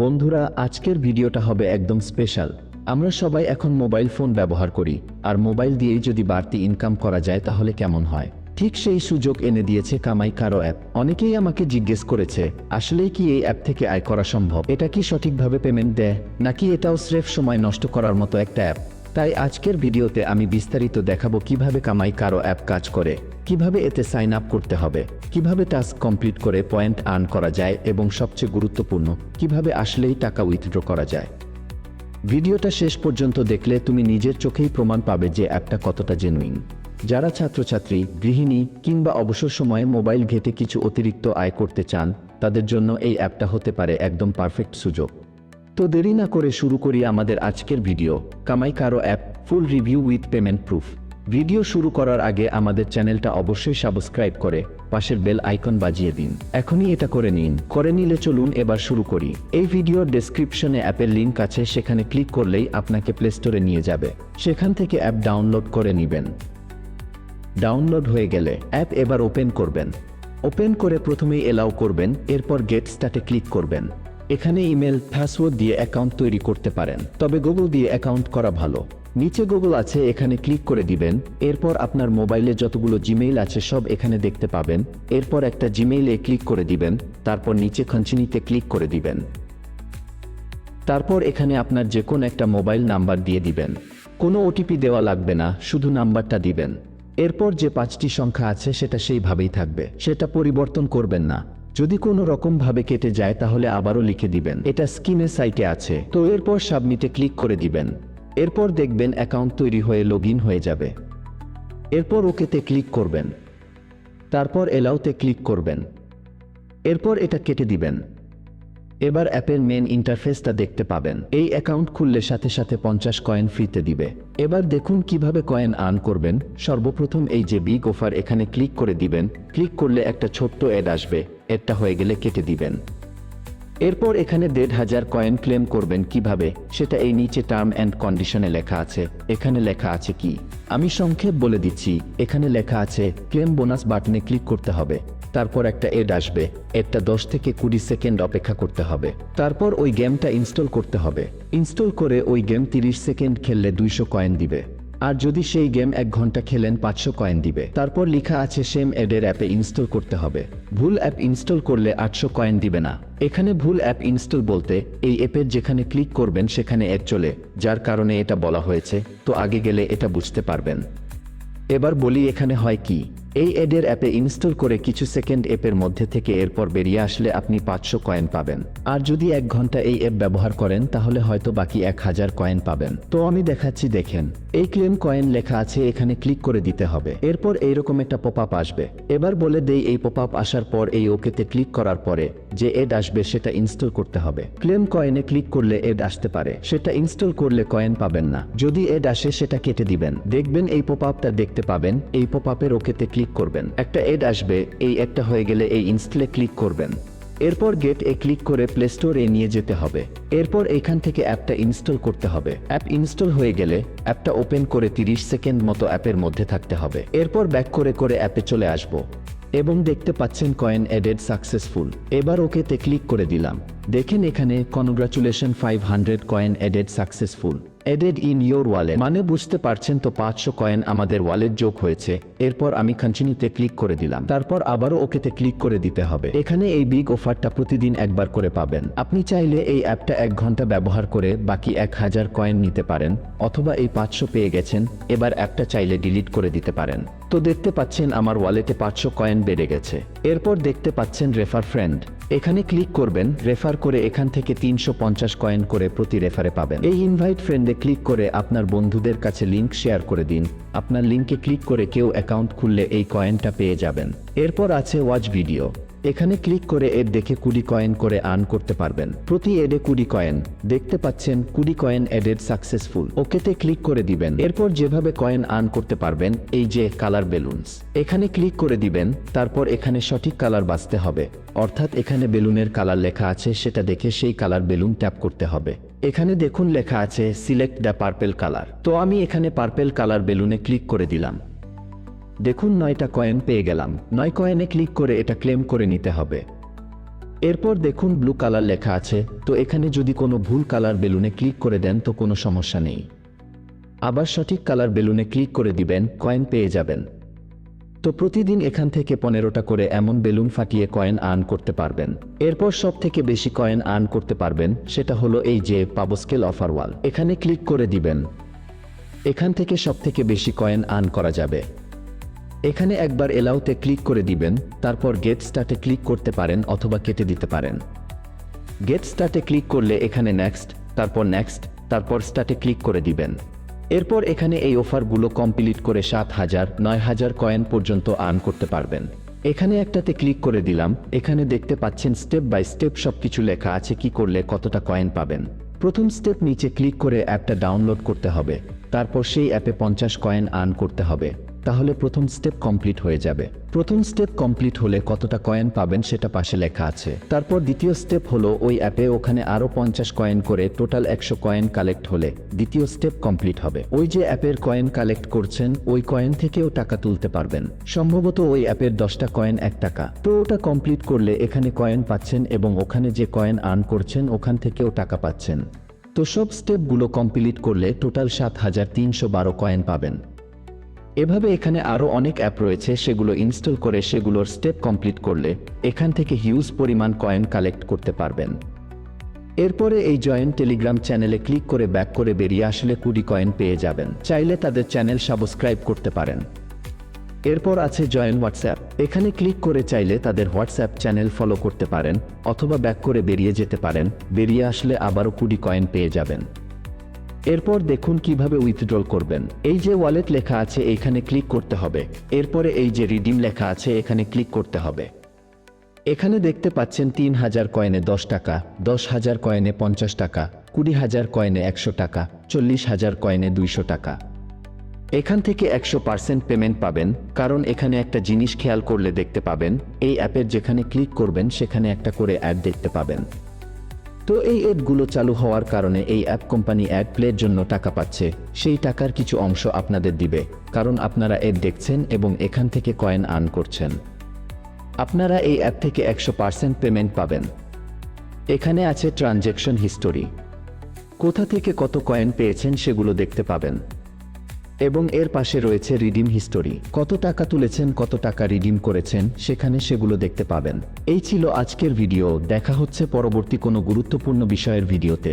বন্ধুরা, আজকের ভিডিওটা হবে একদম স্পেশাল আমরা সবাই এখন মোবাইল ফোন ব্যবহার করি, আর মোবাইল দিয়েই যদি বাড়তি ইনকাম করা যায় তাহলে কেমন হয়? ঠিক সেই সুযোগ এনে দিয়েছে কামাই কারও অ্যাপ অনেকেই আমাকে জিজ্ঞেস করেছে, আসলেই কি এই অ্যাপ থেকে আয় করা সম্ভব? এটা কি সঠিকভাবে পেমেন্ট দেয়? নাকি এটাও স্রেফ সময় নষ্ট করার মতো একটা অ্যাপ তাই আজকের ভিডিওতে আমি বিস্তারিত দেখাবো কীভাবে কামাই কারও অ্যাপ কাজ করে। কীভাবে এতে সাইন আপ করতে হবে? কীভাবে টাস্ক কমপ্লিট করে পয়েন্ট আর্ন করা যায় এবং সবচেয়ে গুরুত্বপূর্ণ, কীভাবে আসলেই টাকা উইথড্র করা যায়? ভিডিওটা শেষ পর্যন্ত দেখলে তুমি নিজের চোখেই প্রমাণ পাবে যে অ্যাপটা কতটা জেনুইন যারা ছাত্রছাত্রী, গৃহিণী কিংবা অবসর সময়ে মোবাইল ঘেটে কিছু অতিরিক্ত আয় করতে চান, তাদের জন্য এই অ্যাপটা হতে পারে একদম পারফেক্ট সুযোগ। তো দেরি না করে শুরু করি আমাদের আজকের video. Kamai Karo app full review with payment proof video শুরু করার আগে আমাদের চ্যানেলটা অবশ্যই সাবস্ক্রাইব করে পাশের বেল আইকন বাজিয়ে দিন। এখনই এটা করে নিন। করে নিলে চলুন এবার শুরু করি। এই ভিডিওর ডেসক্রিপশনে অ্যাপের লিঙ্ক আছে, সেখানে ক্লিক করলেই আপনাকে প্লে স্টোরে নিয়ে যাবে। সেখান থেকে অ্যাপ ডাউনলোড করে নেবেন। ডাউনলোড হয়ে গেলে অ্যাপ এবার ওপেন করবেন। ওপেন করে প্রথমেই এলাও করবেন, এরপর গেট স্টার্টে ক্লিক করবেন। এখানে ইমেল পাসওয়ার্ড দিয়ে অ্যাকাউন্ট তৈরি করতে পারেন। তবে গুগল দিয়ে অ্যাকাউন্ট করা ভালো। নিচে গুগল আছে, এখানে ক্লিক করে দিবেন। এরপর আপনার মোবাইলে যতগুলো জিমেইল আছে, সব এখানে দেখতে পাবেন। এরপর একটা জিমেইলে ক্লিক করে দিবেন। তারপর নিচে খঞ্চিনিতে ক্লিক করে দিবেন। তারপর এখানে আপনার যে কোনো একটা মোবাইল নাম্বার দিয়ে দিবেন। কোনো ওটিপি দেওয়া লাগবে না, শুধু নাম্বারটা দিবেন। এরপর যে পাঁচটি সংখ্যা আছে, সেটা সেইভাবেই থাকবে। সেটা পরিবর্তন করবেন না। যদি কোনো রকম ভাবে কেটে যায়, তাহলে আবারও লিখে দিবেন। এটা স্কিমের সাইটে আছে। তো এরপর সাবমিটে ক্লিক করে দিবেন। এরপর দেখবেন অ্যাকাউন্ট তৈরি হয়ে লগ হয়ে যাবে। এরপর ওকেতে ক্লিক করবেন। তারপর এলাওতে ক্লিক করবেন। এরপর এটা কেটে দিবেন। এবার অ্যাপের মেন ইন্টারফেসটা দেখতে পাবেন। এই অ্যাকাউন্ট খুললে সাথে সাথে পঞ্চাশ কয়েন ফ্রিতে দিবে। এবার দেখুন কীভাবে কয়েন আর্ন করবেন। সর্বপ্রথম এই যে বিগ অফার এখানে ক্লিক করে দিবেন। ক্লিক করলে একটা ছোট্ট অ্যাড আসবে। এডটা হয়ে গেলে কেটে দিবেন। এরপর এখানে দেড় হাজার কয়েন ক্লেম করবেন কীভাবে, সেটা এই নিচে টার্ম অ্যান্ড কন্ডিশনে লেখা আছে। এখানে লেখা আছে কি? আমি সংক্ষেপ বলে দিচ্ছি, এখানে লেখা আছে, ক্লেম বোনাস বাটনে ক্লিক করতে হবে। তারপর একটা এড আসবে এডটা দশ থেকে কুড়ি সেকেন্ড অপেক্ষা করতে হবে। তারপর ওই গেমটা ইনস্টল করতে হবে। ইনস্টল করে ওই গেম তিরিশ সেকেন্ড খেললে দুইশো কয়েন দিবে। আর যদি সেই গেম এক ঘণ্টা খেলেন, পাঁচশো কয়েন দিবে। তারপর লেখা আছে সেম এডের অ্যাপে ইনস্টল করতে হবে। ভুল অ্যাপ ইনস্টল করলে আটশো কয়েন দিবে না। এখানে ভুল অ্যাপ ইনস্টল বলতে, এই অ্যাপের যেখানে ক্লিক করবেন, সেখানে অ্যাড চলে, যার কারণে এটা বলা হয়েছে। তো আগে গেলে এটা বুঝতে পারবেন। এবার বলি এখানে হয় কি। এই এডের অ্যাপে ইনস্টল করে কিছু সেকেন্ড অ্যাপের মধ্যে থেকে এরপর বেরিয়ে আসলে আপনি পাঁচশো কয়েন পাবেন। আর যদি এক ঘণ্টা এই অ্যাপ ব্যবহার করেন, তাহলে হয়তো বাকি এক হাজার কয়েন পাবেন। তো আমি দেখাচ্ছি, দেখেন। এই ক্লেম কয়েন লেখা আছে, এখানে ক্লিক করে দিতে হবে। এরপর এইরকম একটা পপ আপ আসবে। এবার বলে দেই, এই পপ আপ আসার পর এই ওকেতে ক্লিক করার পরে যে এড আসবে, সেটা ইনস্টল করতে হবে। ক্লেম কয়েনে ক্লিক করলে এড আসতে পারে। সেটা ইনস্টল করলে কয়েন পাবেন না। যদি এড আসে, সেটা কেটে দিবেন। দেখবেন এই পপ আপটা দেখতে পাবেন। এই পপ আপের ওকেতে ক্লিক করবেন। একটা এড আসবে, এই একটা হয়ে গেলে এই ইনস্টলে ক্লিক করবেন। এরপর গেট এ ক্লিক করে প্লে স্টোরে নিয়ে যেতে হবে। এরপর এখান থেকে অ্যাপটা ইনস্টল করতে হবে। অ্যাপ ইনস্টল হয়ে গেলে অ্যাপটা ওপেন করে 30 সেকেন্ড মতো অ্যাপের মধ্যে থাকতে হবে। এরপর ব্যাক করে করে অ্যাপে চলে আসব এবং দেখতে পাচ্ছেন কয়েন এডেড সাকসেসফুল এবার ওকেতে ক্লিক করে দিলাম। দেখেন এখানে congratulation five hundred coin added successful added in your wallet. মানে বুঝতে পারছেন তো পাঁচশো কয়েন আমাদের ওয়ালেট যোগ হয়েছে। এরপর আমি কন্টিনিউতে ক্লিক করে দিলাম। তারপর আবারও ওকেতে ক্লিক করে দিতে হবে। এখানে এই বিগ অফারটা প্রতিদিন একবার করে পাবেন। আপনি চাইলে এই অ্যাপটা এক ঘণ্টা ব্যবহার করে বাকি এক হাজার কয়েন নিতে পারেন, অথবা এই পাঁচশো পেয়ে গেছেন, এবার অ্যাপটা চাইলে ডিলিট করে দিতে পারেন। তো দেখতে পাচ্ছেন আমার ওয়ালেটে পাঁচশো কয়েন বেড়ে গেছে। এরপর দেখতে পাচ্ছেন রেফার ফ্রেন্ড এখানে ক্লিক করবেন রেফার করে এখান থেকে তিনশো পঞ্চাশ কয়েন করে প্রতি রেফারে পাবেন। এই ইনভাইট ফ্রেন্ডে ক্লিক করে আপনার বন্ধুদের কাছে লিঙ্ক শেয়ার করে দিন। আপনার লিঙ্কে ক্লিক করে কেউ অ্যাকাউন্ট খুললে এই কয়েনটা পেয়ে যাবেন। এরপর আছে ওয়াচ ভিডিও এখানে ক্লিক করে এর দেখে কুড়ি কয়েন করে আর্ন করতে পারবেন। প্রতি এডে কুড়ি কয়েন। দেখতে পাচ্ছেন, কুড়ি কয়েন এডেড সাকসেসফুল। ওকেতে ক্লিক করে দিবেন। এরপর যেভাবে কয়েন আর্ন করতে পারবেন, এই যে কালার বেলুনস। এখানে ক্লিক করে দিবেন, তারপর এখানে সঠিক কালার বাঁচতে হবে। অর্থাৎ এখানে বেলুনের কালার লেখা আছে, সেটা দেখে সেই কালার বেলুন ট্যাপ করতে হবে। এখানে দেখুন লেখা আছে, সিলেক্ট দ্য পার্পেল কালার। তো আমি এখানে পার্পেল কালার বেলুনে ক্লিক করে দিলাম। দেখুন নয়টা কয়েন পেয়ে গেলাম। নয় কয়েনে ক্লিক করে এটা ক্লেম করে নিতে হবে। এরপর দেখুন ব্লু কালার লেখা আছে, তো এখানে যদি কোনো ভুল কালার বেলুনে ক্লিক করে দেন তো কোনো সমস্যা নেই। আবার সঠিক কালার বেলুনে ক্লিক করে দিবেন, কয়েন পেয়ে যাবেন। তো প্রতিদিন এখান থেকে পনেরোটা করে এমন বেলুন ফাটিয়ে কয়েন আর্ন করতে পারবেন। এরপর সব থেকে বেশি কয়েন আর্ন করতে পারবেন, সেটা হলো এই যে পাবস্কেল অফার ওয়াল। এখানে ক্লিক করে দিবেন। এখান থেকে সব থেকে বেশি কয়েন আর্ন করা যাবে। এখানে একবার এলাউতে ক্লিক করে দিবেন, তারপর গেট স্টার্টে ক্লিক করতে পারেন অথবা কেটে দিতে পারেন। গেট স্টার্টে ক্লিক করলে এখানে নেক্সট তারপর নেক্সট তারপর স্টার্টে ক্লিক করে দিবেন। এরপর এখানে এই অফারগুলো কমপ্লিট করে সাত হাজার, নয় হাজার কয়েন পর্যন্ত আর্ন করতে পারবেন। এখানে একটাতে ক্লিক করে দিলাম, এখানে দেখতে পাচ্ছেন স্টেপ বাই স্টেপ সব কিছু লেখা আছে, কি করলে কতটা কয়েন পাবেন। প্রথম স্টেপ নিচে ক্লিক করে অ্যাপটা ডাউনলোড করতে হবে, তারপর সেই অ্যাপে পঞ্চাশ কয়েন আর্ন করতে হবে। তাহলে প্রথম স্টেপ কমপ্লিট হয়ে যাবে। প্রথম স্টেপ কমপ্লিট হলে কতটা কয়েন পাবেন সেটা পাশে লেখা আছে। তারপর দ্বিতীয় স্টেপ হলো ওই অ্যাপে ওখানে আরও পঞ্চাশ কয়েন করে টোটাল একশো কয়েন কালেক্ট হলে দ্বিতীয় স্টেপ কমপ্লিট হবে। ওই যে অ্যাপের কয়েন কালেক্ট করছেন, ওই কয়েন থেকেও টাকা তুলতে পারবেন। সম্ভবত ওই অ্যাপের দশটা কয়েন এক টাকা। তো ওটা কমপ্লিট করলে এখানে কয়েন পাচ্ছেন এবং ওখানে যে কয়েন আর্ন করছেন, ওখান থেকেও টাকা পাচ্ছেন। তো সব স্টেপগুলো কমপ্লিট করলে টোটাল সাত হাজার তিনশো বারো কয়েন পাবেন। এভাবে এখানে আরও অনেক অ্যাপ রয়েছে, সেগুলো ইনস্টল করে সেগুলোর স্টেপ কমপ্লিট করলে এখান থেকে হিউজ পরিমাণ কয়েন কালেক্ট করতে পারবেন। এরপরে এই জয়েন্ট টেলিগ্রাম চ্যানেলে ক্লিক করে ব্যাক করে বেরিয়ে আসলে কুড়ি কয়েন পেয়ে যাবেন। চাইলে তাদের চ্যানেল সাবস্ক্রাইব করতে পারেন। এরপর আছে জয়েন হোয়াটসঅ্যাপ। এখানে ক্লিক করে চাইলে তাদের হোয়াটসঅ্যাপ চ্যানেল ফলো করতে পারেন, অথবা ব্যাক করে বেরিয়ে যেতে পারেন, বেরিয়ে আসলে আবারও কুড়ি কয়েন পেয়ে যাবেন। এরপর দেখুন কীভাবে উইথড্রল করবেন। এই যে ওয়ালেট লেখা আছে এইখানে ক্লিক করতে হবে। এরপরে এই যে রিডিম লেখা আছে, এখানে ক্লিক করতে হবে। এখানে দেখতে পাচ্ছেন তিন হাজার কয়েনে দশ টাকা, দশ হাজার কয়েনে পঞ্চাশ টাকা, কুড়ি হাজার কয়েনে একশো টাকা, চল্লিশ হাজার কয়েনে দুইশো টাকা। এখান থেকে একশো পার্সেন্ট পেমেন্ট পাবেন, কারণ এখানে একটা জিনিস খেয়াল করলে দেখতে পাবেন, এই অ্যাপের যেখানে ক্লিক করবেন, সেখানে একটা করে অ্যাড দেখতে পাবেন। তো এই অ্যাপগুলো চালু হওয়ার কারণে এই অ্যাপ কোম্পানি অ্যাড প্লের জন্য টাকা পাচ্ছে। সেই টাকার কিছু অংশ আপনাদের দিবে, কারণ আপনারা অ্যাড দেখছেন এবং এখান থেকে কয়েন আর্ন করছেন। আপনারা এই অ্যাপ থেকে একশো পার্সেন্ট পেমেন্ট পাবেন। এখানে আছে ট্রানজ্যাকশন হিস্টোরি। কোথা থেকে কত কয়েন পেয়েছেন সেগুলো দেখতে পাবেন। এবং এর পাশে রয়েছে রিডিম হিস্টোরি। কত টাকা তুলেছেন, কত টাকা রিডিম করেছেন, সেখানে সেগুলো দেখতে পাবেন। এই ছিল আজকের ভিডিও। দেখা হচ্ছে পরবর্তী কোনো গুরুত্বপূর্ণ বিষয়ের ভিডিওতে।